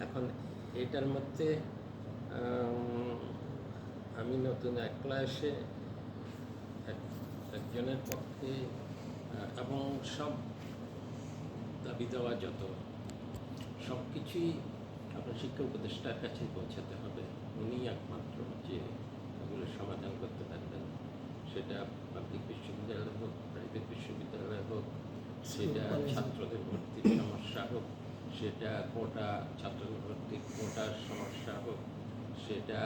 এখন এটার মধ্যে আমি নতুন এক- একজনের পক্ষে এবং সব দাবি দেওয়া যত, সব কিছুই আপনার শিক্ষা উপদেষ্টার কাছে পৌঁছাতে হবে। উনি একমাত্র যে এগুলো সমাধান করতে পারবেন। সেটা পাবলিক বিশ্ববিদ্যালয় হোক প্রাইভেট বিশ্ববিদ্যালয় হোক সেটা ছাত্রদের ভর্তির সমস্যা হোক সেটা কোটা ছাত্রদের ভর্তির কোটার সমস্যা হোক সেটা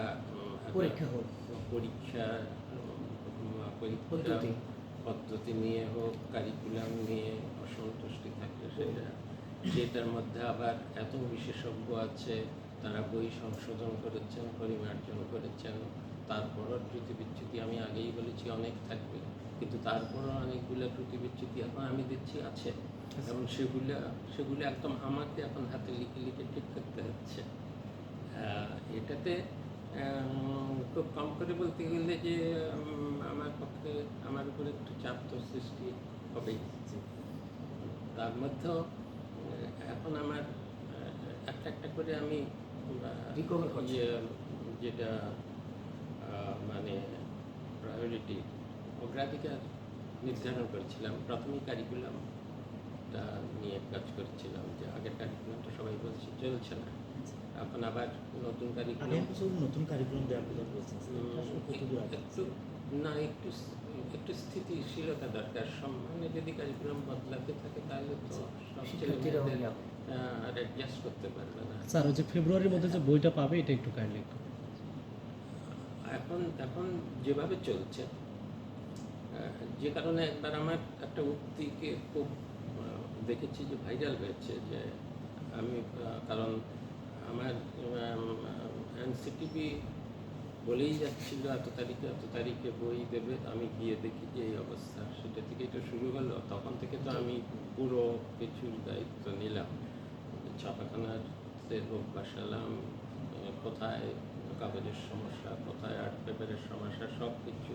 পরীক্ষা হোক। পরীক্ষা পরীক্ষা পদ্ধতি। নিয়ে হোক কারিকুলাম নিয়ে অসন্তুষ্টি থাকলে সেটা। সেটার মধ্যে আবার এত বিশেষজ্ঞ আছে তারা বই সংশোধন করেছেন পরিমার্জন করেছেন তারপরও ত্রুটি বিচ্যুতি আমি আগেই বলেছি অনেক থাকবে। কিন্তু তারপরও অনেকগুলো ত্রুটি বিচ্যুতি এখন আমি দেখছি আছে। এবং সেগুলো সেগুলো একদম আমাকে এখন হাতে লিখে লিখে ঠিক করতে হচ্ছে। এটাতে খুব কম করে বলতে গেলে যে আমার পক্ষে আমার উপরে একটু চাপ তো সৃষ্টি হবেই। তার মধ্যেও এখন আমার একটা একটা করে আমি। ইয়ে, যেটা অগ্রাধিকার নির্ধারণ করেছিলাম প্রথমেই কারিকুলামটা নিয়ে কাজ করেছিলাম যে আগের কারিকুলামটা সবাই বলছে চলছে না। এখন আবার নতুন কারিকুলাম নতুন কারিকুলাম দেওয়ার কথা বলছেন একটু না একটু একটু স্থিতিশীলতা দরকার। সম্মানে যদি কারিকুলাম বদলাতে থাকে তাহলে তো সব শিক্ষার্থীরাও ছেলেমেয়েদের আর অ্যাডজাস্ট করতে পারবে না। স্যার ওই যে ফেব্রুয়ারির মধ্যে যে বইটা পাবে এটা একটু কাইন্ডলি এখন এখন যেভাবে চলছে যে কারণে একবার আমার একটা উক্তিকে খুব দেখেছি যে ভাইরাল হয়েছে যে আমি কারণ আমার এনসিটিভি বলেই যাচ্ছিল এত তারিখে এত তারিখে বই দেবে, আমি গিয়ে দেখি যে এই অবস্থা। সেটা থেকে এটা শুরু হলো, তখন থেকে তো আমি পুরো কিছুর দায়িত্ব নিলাম। ছাপাখানার হোক বসালাম কোথায় কাগজের সমস্যা, কোথায় আর্ট পেপারের সমস্যা সব কিছু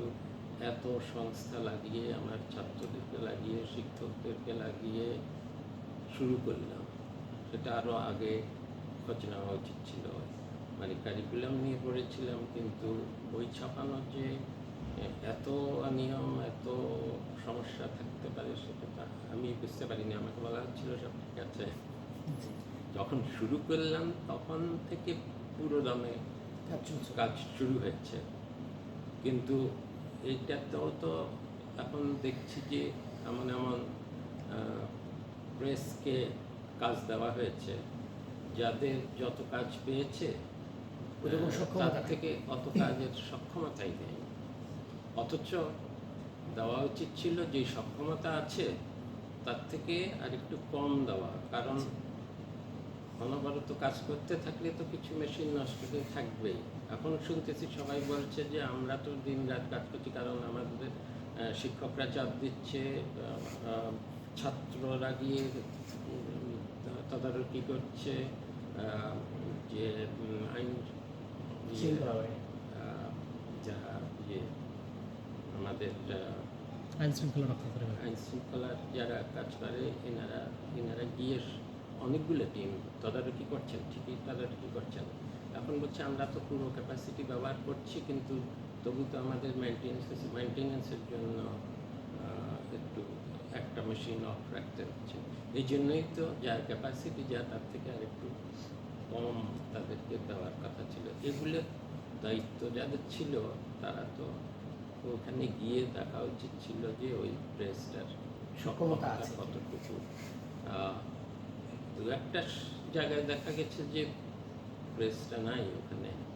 এত সংস্থা লাগিয়ে আমার ছাত্রদেরকে লাগিয়ে শিক্ষকদেরকে লাগিয়ে শুরু করলাম। সেটা আরও আগে খোঁজ নেওয়া উচিত ছিল। মানে কারিকুলাম নিয়ে পড়েছিলাম কিন্তু বই ছাপানোর যে এত অনিয়ম এত সমস্যা থাকতে পারে সেটা আমি বুঝতে পারিনি। আমাকে বলা হচ্ছিল সব ঠিক আছে। যখন শুরু করলাম তখন থেকে পুরো দমে কাজ কাজ শুরু হয়েছে। কিন্তু এইটাতেও তো এখন দেখছি যে এমন এমন প্রেসকে কাজ দেওয়া হয়েছে। যাদের যত কাজ পেয়েছে তার থেকে অত কাজের সক্ষমতাই নেই। অথচ দেওয়া উচিত ছিল যে সক্ষমতা আছে তার থেকে আর একটু কম দেওয়া। কারণ অনবরত কাজ করতে থাকলে তো কিছু মেশিন নষ্ট হয়ে থাকবেই এখন শুনতেছি সবাই বলছে যে আমরা তো দিন রাত কাজ করছি কারণ আমাদের শিক্ষকরা চাপ দিচ্ছে ছাত্ররা গিয়ে তদারকি করছে যে আইন বাহিনী। ইয়ে আমাদের আইন শৃঙ্খলা রক্ষা করে আইন শৃঙ্খলার যারা কাজ করে এনারা এনারা গিয়ে অনেকগুলো টিম তদারকি করছেন ঠিকই তদারকি করছেন। এখন বলছে আমরা তো পুরো ক্যাপাসিটি ব্যবহার করছি কিন্তু তবু তো আমাদের মেনটেন্স মেনটেন্যান্সের জন্য একটু একটা মেশিন অফ রাখতে হচ্ছে। এই জন্যই তো যার ক্যাপাসিটি যা তার থেকে আর একটু কম তাদেরকে দেওয়ার কথা ছিল। এগুলো দায়িত্ব যাদের ছিল তারা তো ওখানে গিয়ে দেখা উচিত ছিল যে ওই প্রেসটার সক্ষমতা। কতটুকু। দু একটা জায়গায় দেখা গেছে যে প্রেসটা নাই ওখানে।